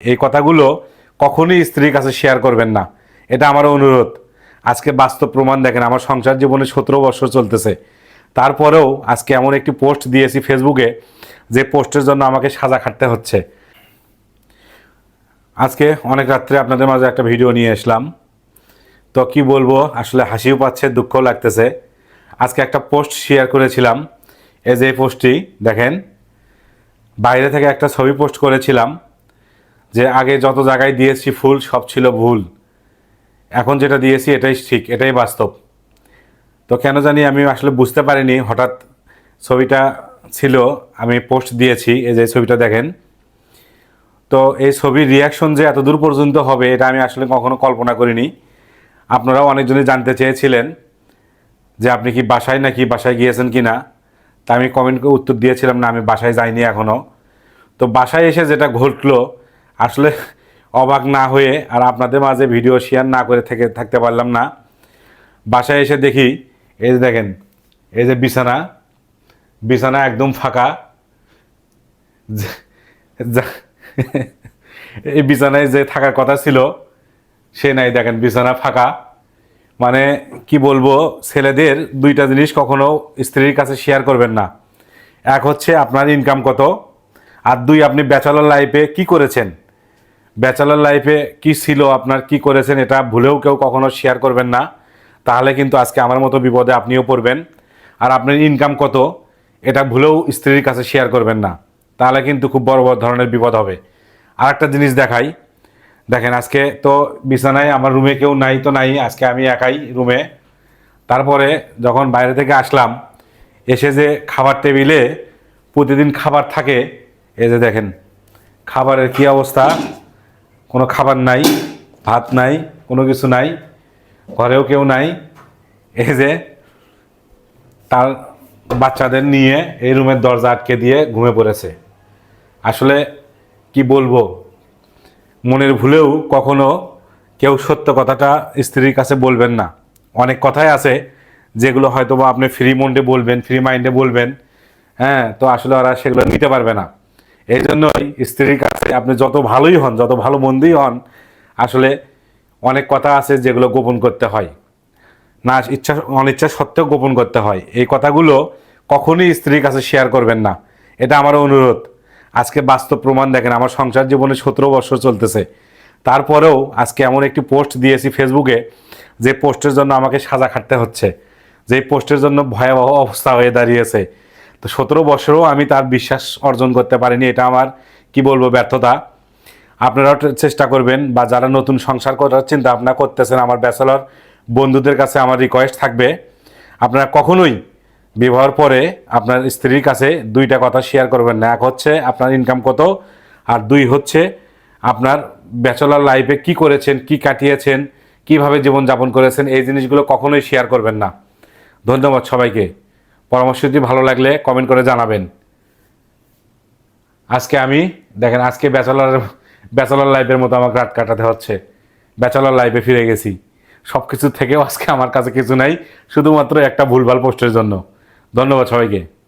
এই কথাগুলো কখনোই স্ত্রীর কাছে শেয়ার করবেন না। এটা আমার অনুরোধ। আজকে বাস্তব প্রমাণ দেখেন, আমার সংসার জীবনে সতেরো বছর চলতেছে। তারপরেও আজকে এমন একটি পোস্ট দিয়েছি ফেসবুকে যে পোস্টের জন্য আমাকে সাজা খাটতে হচ্ছে। আজকে অনেক রাত্রে আপনাদের মাঝে একটা ভিডিও নিয়ে আসলাম। তো কি বলব, আসলে হাসিও পাচ্ছে, দুঃখও লাগতেছে। আজকে একটা পোস্ট শেয়ার করেছিলাম। এই যে পোস্টটি দেখেন, বাইরে থেকে একটা ছবি পোস্ট করেছিলাম। যে আগে যত জায়গায় দিয়েছি ফুল, সব ছিল ভুল। এখন যেটা দিয়েছি, এটাই ঠিক, এটাই বাস্তব। তো কেন জানি আমি আসলে বুঝতে পারিনি, হঠাৎ ছবিটা ছিল, আমি পোস্ট দিয়েছি, এই যে ছবিটা দেখেন। তো এই ছবির রিয়াকশন যে এত দূর পর্যন্ত হবে, এটা আমি আসলে কখনো কল্পনা করিনি। আপনারাও অনেকজনই জানতে চেয়েছিলেন যে আপনি কি বাসায় নাকি বাসায় গিয়েছেন কি না তা আমি কমেন্ট করে উত্তর দিয়েছিলাম, না, আমি বাসায় যাইনি এখনও তো বাসায় এসে যেটা ঘটলো আসলে অবাক না হয়ে আর আপনাদের মাঝে ভিডিও শেয়ার না করে থেকে, থাকতে পারলাম না। বাসায় এসে দেখি, এই যে দেখেন, এই যে বিছানা বিছানা একদম ফাঁকা। এই বিছানায় যে থাকার কথা ছিল, সে নাই, দেখেন বিছানা ফাঁকা। মানে কি বলব, ছেলেদের দুইটা জিনিস কখনো স্ত্রীর কাছে শেয়ার করবেন না। এক হচ্ছে আপনার ইনকাম কত, আর দুই আপনি ব্যাচেলর লাইফে কি করেছেন? ব্যাচেলর লাইফে কি ছিল, আপনার কি করেছেন, এটা ভুলেও কেউ কখনো শেয়ার করবেন না। তাহলে কিন্তু আজকে আমার মতো বিপদে আপনিও পড়বেন। আর আপনার ইনকাম কত, এটা ভুলেও স্ত্রীর কাছে শেয়ার করবেন না। তাহলে কিন্তু খুব বড় বড় ধরনের বিপদ হবে। আর একটা জিনিস দেখাই। দেখেন, আজকে তো বিছানায় আমার রুমে কেউ নাই তো নাই, আজকে আমি একাই রুমে তারপরে যখন বাইরে থেকে আসলাম, এসে যে খাবার টেবিলে প্রতিদিন খাবার থাকে, এই যে দেখেন, খাবারের কি অবস্থা? কোনো খাবার নাই, ভাত নাই, কোনো কিছু নাই, ঘরেও কেউ নাই। এই যে তার বাচ্চাদের নিয়ে এই রুমের দরজা আটকে দিয়ে ঘুমে পড়েছে। আসলে কি বলব? মনের ভুলেও কখনো কেউ সত্য কথাটা স্ত্রীর কাছে বলবেন না। অনেক কথাই আছে যেগুলো হয়তো বা আপনি ফ্রি মন্ডে বলবেন ফ্রি মাইন্ডে বলবেন। হ্যাঁ তো আসলে ওরা সেগুলো নিতে পারবে না। এই জন্যই স্ত্রীর আপনি যত ভালোই হন, যত ভালো মন্দই হন, আসলে অনেক কথা আছে যেগুলো গোপন করতে হয়। না, ইচ্ছা, অনিচ্ছা সত্ত্বেও গোপন করতে হয়। এই কথাগুলো কখনোই স্ত্রীর কাছে শেয়ার করবেন না। এটা আমার অনুরোধ। আজকে বাস্তব প্রমাণ দেখেন, আমার সংসার জীবনে সতেরো বছর চলতেছে। তারপরেও আজকে এমন একটি পোস্ট দিয়েছি ফেসবুকে যে পোস্টের জন্য আমাকে সাজা খাটতে হচ্ছে। যে পোস্টের জন্য ভয়াবহ অবস্থা হয়ে দাঁড়িয়েছে। তো সতেরো বছরও আমি তার বিশ্বাস অর্জন করতে পারিনি, এটা আমার, কি বলব, ব্যর্থতা। আপনারাও চেষ্টা করবেন বা যারা নতুন সংসার করার চিন্তা ভাবনা করতেছেন, আমার ব্যাচেলর বন্ধুদের কাছে আমার রিকোয়েস্ট থাকবে। আপনারা কখনোই বিবাহর পরে আপনার স্ত্রীর কাছে দুইটা কথা শেয়ার করবেন না। এক হচ্ছে আপনার ইনকাম কত, আর দুই হচ্ছে আপনার ব্যাচেলর লাইফে কি করেছেন, কি কাটিয়েছেন, কীভাবে জীবনযাপন করেছেন, এই জিনিসগুলো কখনোই শেয়ার করবেন না। ধন্যবাদ সবাইকে। পরামর্শটি ভালো লাগলে কমেন্ট করে জানাবেন। আজকে আমি, দেখেন আজকে ব্যাচেলার ব্যাচেলার লাইফের মতো আমাকে রাত কাটাতে হচ্ছে। ব্যাচেলার লাইফে ফিরে গেছি। সব কিছু থেকেও আজকে আমার কাছে কিছু নাই, শুধুমাত্র একটা ভুলভাল পোস্টের জন্য। ধন্যবাদ সবাইকে।